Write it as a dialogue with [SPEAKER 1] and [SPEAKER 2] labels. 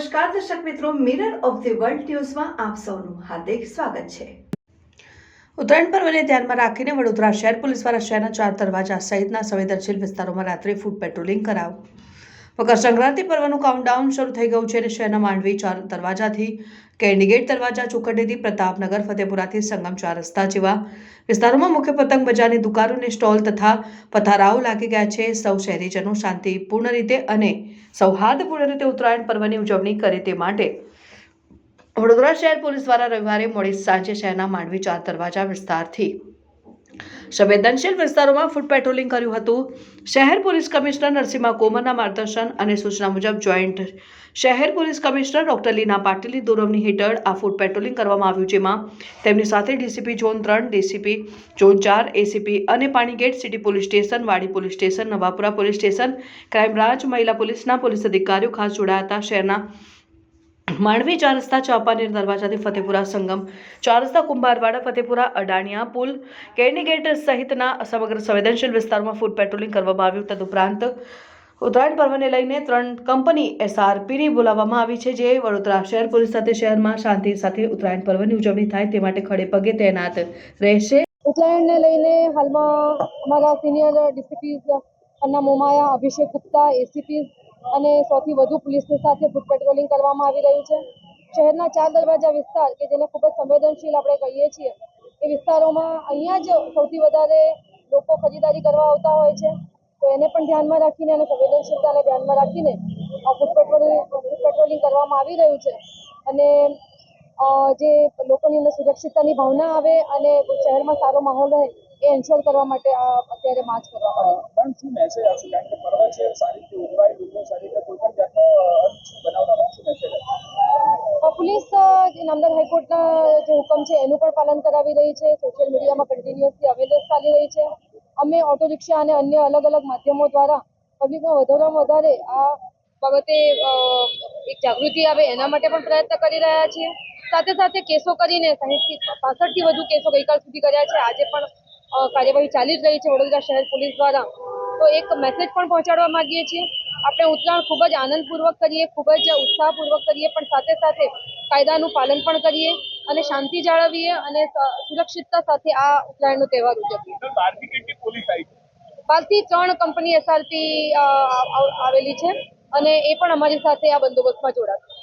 [SPEAKER 1] નમસ્કાર, દર્શક મિત્રો મિરર ઓફ ધી વર્લ્ડ ન્યૂઝમાં આપ સૌનું હાર્દિક સ્વાગત છે. ઉત્તરાયણ પર્વને ધ્યાનમાં રાખીને વડોદરા શહેર પોલીસ દ્વારા શહેરના ચાર દરવાજા સહિતના સંવેદનશીલ વિસ્તારોમાં રાત્રે ફૂટ પેટ્રોલિંગ કરાવ મકર સંક્રાંતિ પર્વનું કાઉન્ટડાઉન શરૂ થઈ ગયું છે અને શહેરના માંડવી ચાર દરવાજાથી કેન્ડીગેટ દરવાજા, ચોકડીથી પ્રતાપનગર, ફતેપુરાથી સંગમ ચાર રસ્તા જેવા વિસ્તારોમાં મુખ્ય પતંગ બજારની દુકાનોને સ્ટોલ તથા પથારાઓ લાગી ગયા છે. સૌ શહેરીજનો શાંતિપૂર્ણ રીતે અને સૌહાર્દપૂર્ણ રીતે ઉત્તરાયણ પર્વની ઉજવણી કરે તે માટે વડોદરા શહેર પોલીસ દ્વારા રવિવારે મોડી સાંજે શહેરના માંડવી ચાર દરવાજા વિસ્તારથી સંવેદનશીલ વિસ્તારોમાં ફૂડ પેટ્રોલિંગ કર્યું હતું. શહેર પોલીસ કમિશનર નરસિંહા કોમરના માર્ગદર્શન અને સૂચના મુજબ જોઈન્ટ શહેર પોલીસ કમિશનર ડોક્ટર લીના પાટીલની દોરવણી હેઠળ આ ફૂડ પેટ્રોલિંગ કરવામાં આવ્યું, જેમાં તેમની સાથે ડીસીપી ઝોન ત્રણ, ડીસીપી ઝોન ચાર એસીપી અને Panigate city police station, Wadi police station, Navapura police station crime branch મહિલા પોલીસના પોલીસ અધિકારીઓ ખાસ જોડાયા હતા. શહેરના માંડવી ચાર રસ્તા ચાંપાનેર દરવાજાથી ફતેપુરા સંગમ. ચાર રસ્તા કુંભારવાડા, ફતેપુરા, અડાણિયા પુલ, કેની ગેટ સહિતના સમગ્ર સંવેદનશીલ વિસ્તારમાં ફૂડ પેટ્રોલિંગ કરવામાં આવ્યું. તદુપરાંત ઉત્તરાયણ પર્વને લઈને ત્રણ કંપની એસઆરપીની બોલાવવામાં આવી છે, જે વડોદરા શહેર પોલીસ સાથે શહેરમાં શાંતિ સાથે ઉત્તરાયણ પર્વની ઉજવણી થાય તે માટે ખડે પગે તૈનાત રહેશે.
[SPEAKER 2] ઉત્તરાયણને લઈને હાલમાં અમારા senior DCP Anna Momaya, Abhishek Gupta, ACP અને સૌથી વધુ પોલીસની સાથે ફૂટ પેટ્રોલિંગ કરવામાં આવી રહ્યું છે. શહેરના ચાર દરવાજા વિસ્તાર, કે જેને ખૂબ જ સંવેદનશીલ આપણે કહીએ છીએ, એ વિસ્તારોમાં અહીંયા જ સૌથી વધારે લોકો ખરીદારી કરવા આવતા હોય છે. તો એને પણ ધ્યાનમાં રાખીને અને સંવેદનશીલતાને ધ્યાનમાં રાખીને આ ફૂટ પેટ્રોલિંગ ફૂટ પેટ્રોલિંગ કરવામાં આવી રહ્યું છે. અને જે લોકોની અંદર સુરક્ષિતતાની ભાવના આવે અને શહેરમાં સારો માહોલ રહે એ એન્શ્યોર કરવા માટે આ અત્યારે માર્ચ કરવામાં આવે
[SPEAKER 3] પણ શું મેસેજ આવશે? કારણ કે પર્વ છે સારી રીતે ઉજવાય લોકો સારી રીતે કોઈ પણ જાતનો અનિચ્છનીય બનાવ ન બને. શું મેસેજ
[SPEAKER 2] પોલીસ જે નામદાર હાઈકોર્ટના જે હુકમ છે એનું પણ પાલન કરાવી રહી છે. સોશિયલ મીડિયામાં કન્ટિન્યુઅસલી અવેરનેસ ચાલી રહી છે. અમે ઓટો રિક્ષા અને અન્ય અલગ અલગ માધ્યમો દ્વારા પબ્લિકમાં વધારેમાં વધારે આ બાબતે એક જાગૃતિ આવે એના માટે પણ પ્રયત્ન કરી રહ્યા છીએ. સાથે સાથે કેસો કરીને સાહીઠથી પાસઠથી વધુ કેસો ગઈકાલ સુધી કર્યા છે. આજે પણ કાર્યવાહી ચાલી જ રહી છે વડોદરા શહેર પોલીસ દ્વારા. તો એક મેસેજ પણ પહોંચાડવા માંગીએ છીએ. આપણે ઉત્તરાયણ ખૂબ જ આનંદપૂર્વક કરીએ ખૂબ જ ઉત્સાહપૂર્વક કરીએ પણ સાથે સાથે કાયદાનું પાલન પણ કરીએ અને શાંતિ જાળવીએ અને સુરક્ષિતતા સાથે આ ઉત્તરાયણનો તહેવાર ઉજવીએ. બહારથી ત્રણ કંપની એસઆરપી આવેલી છે અને એ પણ અમારી સાથે આ બંદોબસ્તમાં જોડાશે.